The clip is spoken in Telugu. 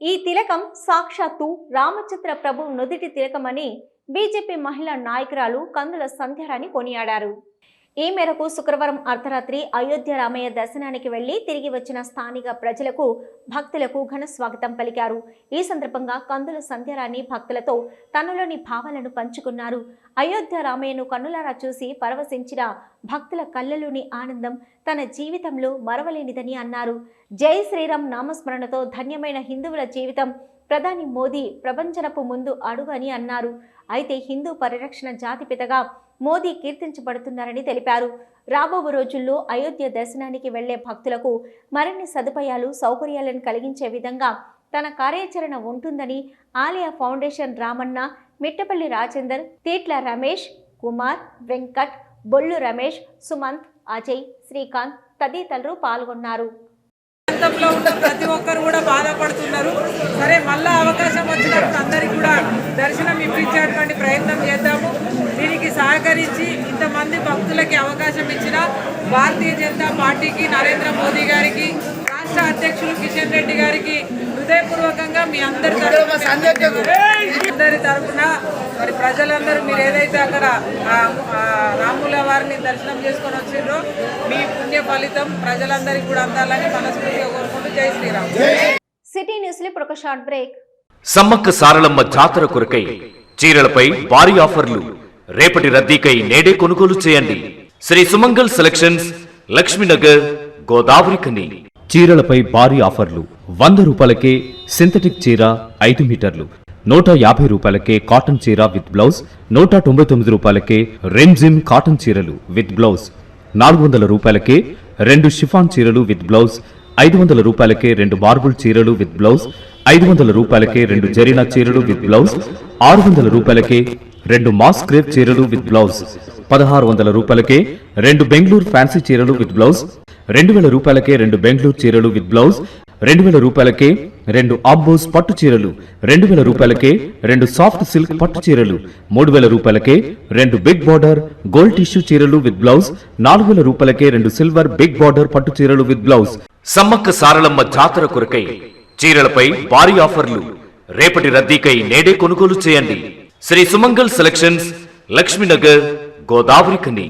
ఈ తిలకం సాక్షాత్తు రామచంద్ర ప్రభు నుదిటి తిలకమని బీజేపీ మహిళా నాయకురాలు కందుల సంధ్యారాణి కొనియాడారు. ఈ మేరకు శుక్రవారం అర్ధరాత్రి అయోధ్య రామయ్య దర్శనానికి వెళ్ళి తిరిగి వచ్చిన స్థానిక ప్రజలకు భక్తులకు ఘన స్వాగతం పలికారు. ఈ సందర్భంగా కందుల సంధ్యారాణి భక్తులతో తనలోని భావాలను పంచుకున్నారు. అయోధ్య రామయ్యను కన్నులారా చూసి పరవశించిన భక్తుల కళ్ళలోని ఆనందం తన జీవితంలో మరవలేనిదని అన్నారు. జై శ్రీరామ్ నామస్మరణతో ధన్యమైన హిందువుల జీవితం ప్రధాని మోదీ ప్రపంచనపు ముందు అడుగు అని అన్నారు. అయితే హిందూ పరిరక్షణ జాతిపితగా మోదీ కీర్తించబడుతున్నారని తెలిపారు. రాబో రోజుల్లో అయోధ్య దర్శనానికి వెళ్ళే భక్తులకు మరిన్ని సదుపాయాలు సౌకర్యాలను కలిగించే విధంగా తన కార్యాచరణ ఉంటుందని ఆలయ ఫౌండేషన్ రామన్న మిట్టపల్లి రాజేందర్ తీట్ల రమేష్ కుమార్ వెంకట్ బొల్లు రమేష్ సుమంత్ అజయ్ శ్రీకాంత్ తదితరులు పాల్గొన్నారు. ప్రాంతంలో ఉన్న ప్రతి ఒక్కరు కూడా ఇంతమంది భక్తులకి అవకాశం ఇచ్చిన భారతీయ జనతా పార్టీకి నరేంద్ర మోదీ గారికి రాష్ట్ర అధ్యక్షులు కిషన్ రెడ్డి గారికి హృదయపూర్వకంగా మీ అందరి తరఫున అందరి తరఫున మరి ప్రజలందరూ మీరు ఏదైతే అక్కడ రాముల వారిని దర్శనం చేసుకొని వచ్చిండ్రో మీ పుణ్య ఫలితం ప్రజలందరికీ కూడా అందాలని మనస్ఫూర్తిగా కోరుకుంటూ జై శ్రీరామ్. సిటీ న్యూస్లో ఇప్పుడు ఒక షార్ట్ బ్రేక్. సమ్మక్క సారలమ్మ జాతర కొరకై చీరలపై భారీ ఆఫర్లు. రేపటి రద్దీకై నేడే కొనుగోలు చేయండి. శ్రీ సుమంగల్ సెలక్షన్స్ లక్ష్మీనగర్ గోదావరి కని. చీరలపై భారీ ఆఫర్లు. వంద రూపాయలకే సింథటిక్ చీర ఐదు మీటర్లు. నూట యాభై రూపాయలకే కాటన్ చీర విత్ బ్లౌజ్. నూట తొంభై తొమ్మిది రూపాయలకే రెమ్జిమ్ కాటన్ చీరలు విత్ బ్లౌజ్. నాలుగు వందల రూపాయలకే రెండు షిఫాన్ చీరలు విత్ బ్లౌజ్. ఐదు వందల రూపాయలకే రెండు మార్బుల్ చీరలు విత్ బ్లౌజ్. ఐదు వందల రూపాయలకే రెండు జరీనా చీరలు విత్ బ్లౌజ్. ఆరు వందల రూపాయలకే రెండు మాస్ క్రేప్ చీరలు విత్ బ్లౌజ్. పదహారు వందల రూపాయలకే రెండు బెంగళూరు ఫ్యాన్సీ చీరలు విత్ బ్లౌజ్. రెండు వేల రూపాయలకే రెండు బెంగళూరు చీరలు విత్ బ్లౌజ్. రెండు వేల రూపాయలకే రెండు ఆంబోస్ పట్టు చీరలు. రెండు వేల రూపాయలకే రెండు సాఫ్ట్ సిల్క్ పట్టు చీరలు. మూడు వేల రూపాయలకే రెండు బిగ్ బార్డర్ గోల్డ్ టిష్యూ చీరలు విత్ బ్లౌజ్. నాలుగు వేల రూపాయలకే రెండు సిల్వర్ బిగ్ బార్డర్ పట్టు చీరలు విత్ బ్లౌజ్. సమ్మక్క సారలమ్మ జాతర కొరకై చీరలపై భారీ ఆఫర్లు. రేపటి రద్దీకై నేడే కొనుగోలు చేయండి. శ్రీ సుమంగల్ సెలక్షన్స్ లక్ష్మీనగర్ గోదావరి కని